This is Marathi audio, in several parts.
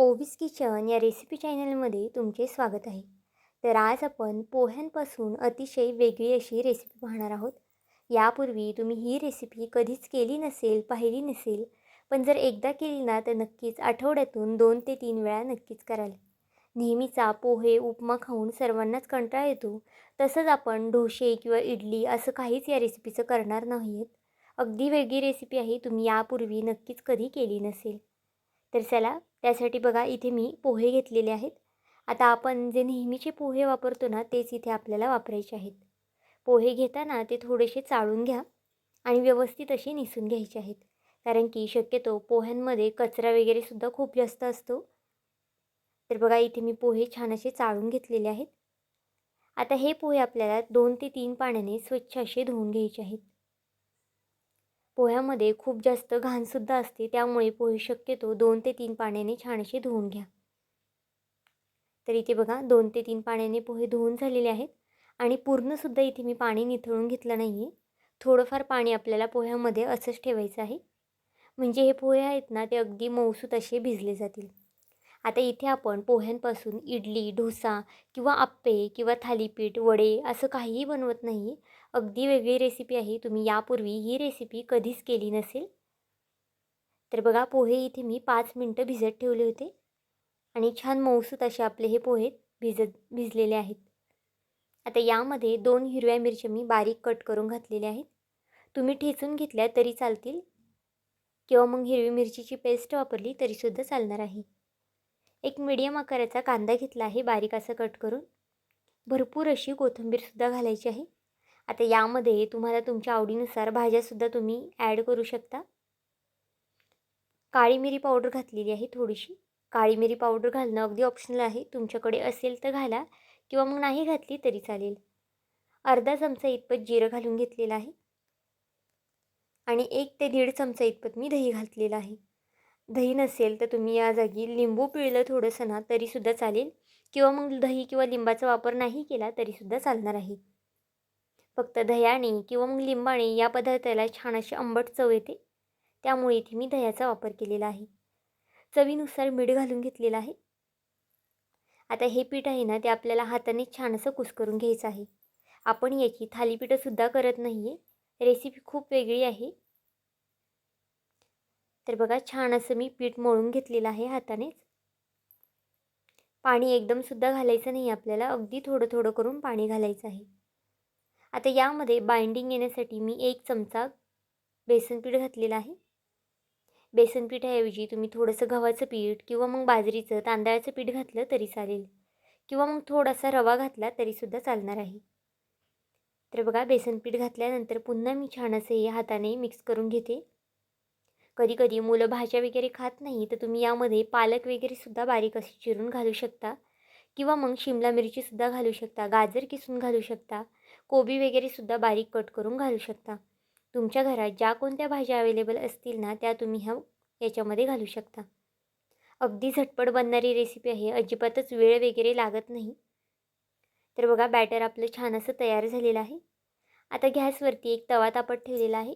ओविस किचन या रेसिपी चॅनलमध्ये तुमचे स्वागत आहे. तर आज आपण पोह्यांपासून अतिशय वेगळी अशी रेसिपी पाहणार आहोत. यापूर्वी तुम्ही ही रेसिपी कधीच केली नसेल पाहिली नसेल पण जर एकदा केली ना तर नक्कीच आठवड्यातून दोन ते तीन वेळा नक्कीच कराल. नेहमीचा पोहे उपमा खाऊन सर्वांनाच कंटाळा येतो. तसंच आपण डोसे किंवा इडली असं काहीच या रेसिपीचं करणार नाही आहेत अगदी वेगळी रेसिपी आहे तुम्ही यापूर्वी नक्कीच कधी केली नसेल. तर चला त्यासाठी बघा इथे मी पोहे घेतलेले आहेत. आता आपण जे नेहमीचे पोहे वापरतो ना तेच इथे आपल्याला वापरायचे आहेत. पोहे घेताना ते थोडेसे चाळून घ्या आणि व्यवस्थित असे निसून घ्यायचे आहेत. कारण की शक्यतो पोह्यांमध्ये कचरा वगैरे सुद्धा खूप जास्त असतो. तर बघा इथे मी पोहे छान असे चाळून घेतलेले आहेत. आता हे पोहे आपल्याला दोन ते तीन पाण्याने स्वच्छ असे धुवून घ्यायचे आहेत. पोह्यामध्ये खूप जास्त घाणसुद्धा असते त्यामुळे पोहे शक्यतो दोन ते तीन पाण्याने छानसे धुवून घ्या. तर इथे बघा दोन ते तीन पाण्याने पोहे धुवून झालेले आहेत आणि पूर्णसुद्धा इथे मी पाणी निथळून घेतलं नाही आहे थोडंफार पाणी आपल्याला पोह्यामध्ये असंच ठेवायचं आहे. म्हणजे हे पोहे आहेत ना ते अगदी मऊसूत असे भिजले जातील. आता इथे आपण पोह्यांपासून इडली डोसा किंवा आप्पे किंवा थालीपीठ वडे असं काहीही बनवत नाही अगदी वेगळी रेसिपी आहे. तुम्ही यापूर्वी ही रेसिपी कधीच केली नसेल? तर बघा पोहे इथे मी पाच मिनटं भिजत ठेवले होते. आणि छान मऊसूत असे आपले हे पोहे भिजत भिजलेले आहेत. आता यामध्ये दोन हिरव्या मिरच्या मी बारीक कट करून घातलेल्या आहेत. तुम्ही ठेचून घेतल्या तरी चालतील. किंवा मग हिरवी मिरचीची पेस्ट वापरली तरीसुद्धा चालणार आहे. एक मीडियम आकाराचा कांदा घेतला आहे बारीक असं कट करून. भरपूर अशी कोथिंबीरसुद्धा घालायची आहे. आता यामध्ये तुम्हाला तुमच्या आवडीनुसार भाज्यासुद्धा तुम्ही ॲड करू शकता. काळी मिरी पावडर घातलेली आहे थोडीशी. काळी मिरी पावडर घालणं अगदी ऑप्शनल आहे. तुमच्याकडे असेल तर घाला किंवा मग नाही घातली तरी चालेल. अर्धा चमचा इतपत जिरं घालून घेतलेलं आहे. आणि एक ते दीड चमचा इतपत मी दही घातलेलं आहे. दही नसेल तर तुम्ही या जागी लिंबू पिळलं थोडंसं ना तरीसुद्धा चालेल. किंवा मग दही किंवा लिंबाचा वापर नाही केला तरीसुद्धा चालणार आहे. फक्त दह्याने किंवा मग लिंबाने या पदार्थाला छान अशी आंबट चव येते. त्यामुळे इथे मी दह्याचा वापर केलेला आहे. चवीनुसार मीठ घालून घेतलेलं आहे. आता हे पीठ आहे ना ते आपल्याला हाताने छान असं कुस्करून घ्यायचं आहे. आपण याची थालीपीठंसुद्धा करत नाही आहे रेसिपी खूप वेगळी आहे. तर बघा छान असं मी पीठ मळून घेतलेलं आहे हातानेच. पाणी एकदमसुद्धा घालायचं नाही आपल्याला अगदी थोडं थोडं करून पाणी घालायचं आहे. आता यामध्ये बाइंडिंग येण्यासाठी मी एक चमचा बेसन पीठ घातलेलं आहे. बेसनपीठाऐवजी तुम्ही थोडंसं गव्हाचं पीठ किंवा मग बाजरीचं तांदळाचं पीठ घातलं तरी चालेल. किंवा मग थोडासा रवा घातला तरीसुद्धा चालणार आहे. तर बघा बेसन पीठ घातल्यानंतर पुन्हा मी छान असं हे हाताने मिक्स करून घेते. कधी कधी मुलं भाज्या वगैरे खात नाही तर तुम्ही यामध्ये पालक वगैरेसुद्धा बारीक अशी चिरून घालू शकता. किंवा मग शिमला मिरचीसुद्धा घालू शकता गाजर किसून घालू शकता. कोबी वगैरेसुद्धा बारीक कट करून घालू शकता. तुमच्या घरात ज्या कोणत्या भाज्या अवेलेबल असतील ना त्या तुम्ही ह्या याच्यामध्ये घालू शकता. अगदी झटपट बनणारी रेसिपी आहे. अजिबातच वेळ वगैरे लागत नाही. तर बघा बॅटर आपलं छान असं तयार झालेलं आहे. आता गॅसवरती एक तवा तापत ठेवलेला आहे.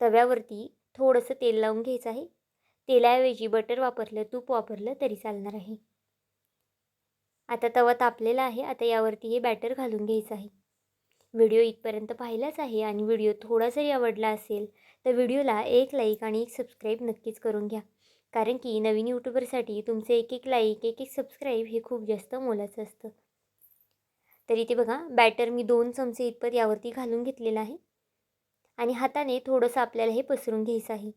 तव्यावरती थोडंसं तेल लावून घ्यायचं आहे. तेलाऐवजी बटर वापरलं तूप वापरलं तरी चालणार आहे. आता तवा तापलेला आहे. आता यावरती हे बॅटर घालून घ्यायचं आहे. व्हिडिओ इथपर्यंत पाहिलाच आहे आणि व्हिडिओ थोडा जरी आवडला असेल तर व्हिडिओला एक लाईक आणि एक सबस्क्राईब नक्कीच करून घ्या. कारण की नवीन यूट्यूबरसाठी तुमचे एक एक लाईक एक एक सबस्क्राईब हे खूप जास्त मोलाचं असतं. तर इथे बघा बॅटर मी दोन चमचे इतपत यावरती घालून घेतलेलं आहे. आणि हाताने थोडंसं आपल्याला हे पसरून घ्यायचं आहे.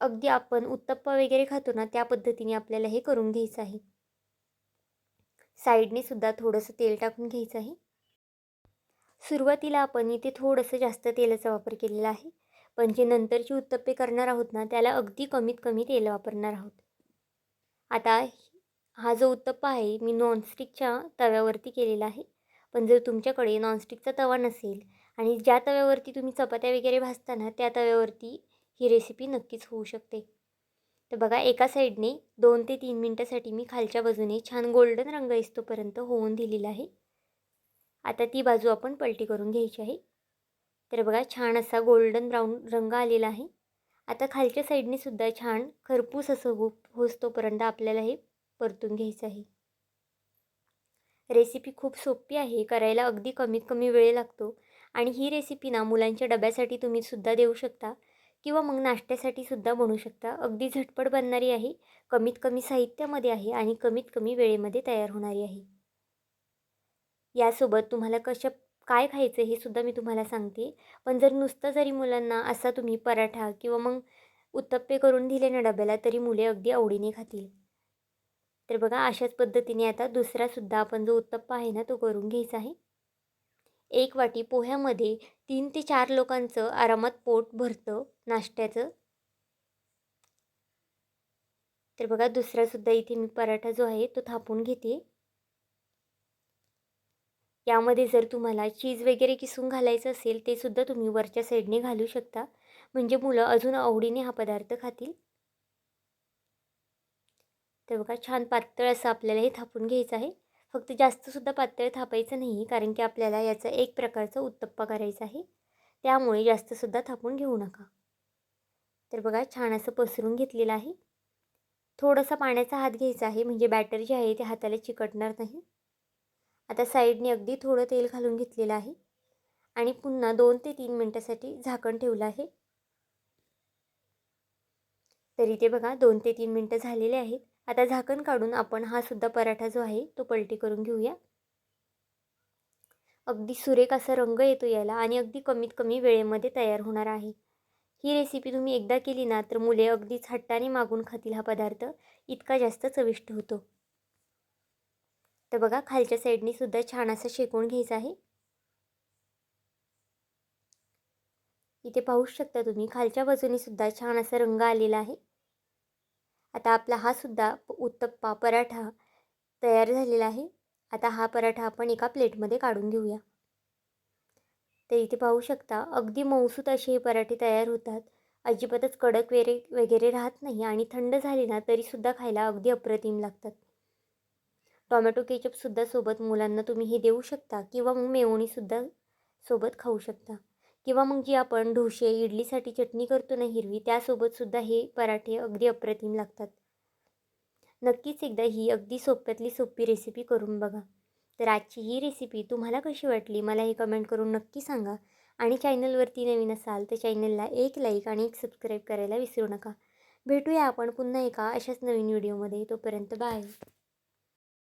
अगदी आपण उत्तप्पा वगैरे खातो ना त्या पद्धतीने आपल्याला हे करून घ्यायचं आहे. साईडने सुद्धा थोडंसं तेल टाकून घ्यायचं आहे. सुरुवातीला आपण इथे थोडंसं जास्त तेलाचा वापर केलेला आहे. पण जे नंतरची उत्तप्पे करणार आहोत ना त्याला अगदी कमीत कमी तेल वापरणार आहोत. आता हा जो उत्तप्पा आहे मी नॉनस्टिकच्या तव्यावरती केलेला आहे. पण जर तुमच्याकडे नॉनस्टिकचा तवा नसेल आणि ज्या तव्यावरती तुम्ही चपात्या वगैरे भाजताना त्या तव्यावरती ही रेसिपी नक्कीच होऊ शकते. तर बघा एका साईडने दोन ते तीन मिनटासाठी मी खालच्या बाजूने छान गोल्डन रंग येतोपर्यंत होऊन दिलेला आहे. आता ती बाजू आपण पलटी करून घ्यायची आहे. तर बघा छान असा गोल्डन ब्राऊन रंग आलेला आहे. आता खालच्या साईडने सुद्धा छान खरपूस असं हो होसतोपर्यंत आपल्याला हे परतून घ्यायचं आहे. रेसिपी खूप सोपी आहे करायला अगदी कमीत कमी वेळ लागतो. आणि ही रेसिपी ना मुलांच्या डब्यासाठी तुम्ही सुद्धा देऊ शकता. किंवा मग नाश्त्यासाठी सुद्धा बनवू शकता. अगदी झटपट बनणारी आहे कमीत कमी साहित्यामध्ये आहे आणि कमीत कमी वेळेमध्ये तयार होणारी आहे. यासोबत तुम्हाला कशा काय खायचं हे सुद्धा मी तुम्हाला सांगते. पण जर नुसतं जरी मुलांना असा तुम्ही पराठा किंवा मग उत्तप्पे करून दिले ना डब्याला तरी मुले अगदी आवडीने खातील. तर बघा अशाच पद्धतीने आता दुसरासुद्धा आपण जो उत्तप्पा आहे ना तो करून घ्यायचा आहे. एक वाटी पोह्यामध्ये तीन ते चार लोकांचं आरामात पोट भरतं नाश्त्याचं. तर बघा दुसरासुद्धा इथे मी पराठा जो आहे तो थापून घेते. यामध्ये जर तुम्हाला चीज वगैरे किसून घालायचं असेल ते सुद्धा तुम्ही वरच्या साईडने घालू शकता. म्हणजे मुलं अजून आवडीने हा पदार्थ खातील. तर बघा छान पातळ असं आपल्याला हे थापून घ्यायचं आहे. फक्त जास्तसुद्धा पातळ थापायचं नाही कारण की आपल्याला याचा एक प्रकारचा उत्तप्पा करायचा आहे. त्यामुळे जास्तसुद्धा थापून घेऊ नका. तर बघा छान असं पसरून घेतलेलं आहे. थोडासा पाण्याचा हात घ्यायचा आहे म्हणजे बॅटर जे आहे ते हाताला चिकटणार नाही. आता साईडने अगदी थोडं तेल घालून घेतलेलं आहे. आणि पुन्हा दोन ते तीन मिनटासाठी झाकण ठेवलं आहे. तरी ते बघा दोन ते तीन मिनटं झालेले आहेत. आता झाकण काढून आपण हा सुद्धा पराठा जो आहे तो पलटी करून घेऊया. अगदी सुरेख असा रंग येतो याला आणि अगदी कमीत कमी वेळेमध्ये तयार होणार आहे. ही रेसिपी तुम्ही एकदा केली ना तर मुले अगदीच हट्टाने मागून खातील हा पदार्थ. इतका जास्त चविष्ट होतो. तर बघा खालच्या साईडने सुद्धा छान असं शेकून घ्यायचं आहे. इथे पाहू शकता तुम्ही खालच्या बाजूने सुद्धा छान असा रंग आलेला आहे. आता आपला हा सुद्धा उत्तप्पा पराठा तयार झालेला आहे. आता हा पराठा आपण एका प्लेटमध्ये काढून घेऊया. तर इथे पाहू शकता अगदी मऊसूत असे हे पराठे तयार होतात. अजिबातच कडक वेरे वगैरे राहत नाही आणि थंड झाले ना तरीसुद्धा खायला अगदी अप्रतिम लागतात. टॉमॅटो केचपसुद्धा सोबत मुलांना तुम्ही हे देऊ शकता किंवा मग मेवणीसुद्धा सोबत खाऊ शकता. किंवा मग जी आपण ढोसे इडलीसाठी चटणी करतो ना हिरवी त्यासोबतसुद्धा हे पराठे अगदी अप्रतिम लागतात. नक्कीच एकदा ही अगदी सोप्यातली सोपी रेसिपी करून बघा. तर आजची ही रेसिपी तुम्हाला कशी वाटली मला हे कमेंट करून नक्की सांगा. आणि चॅनलवरती नवीन असाल तर चॅनलला एक लाईक आणि एक सबस्क्राईब करायला विसरू नका. भेटूया आपण पुन्हा एका अशाच नवीन व्हिडिओमध्ये तोपर्यंत बाय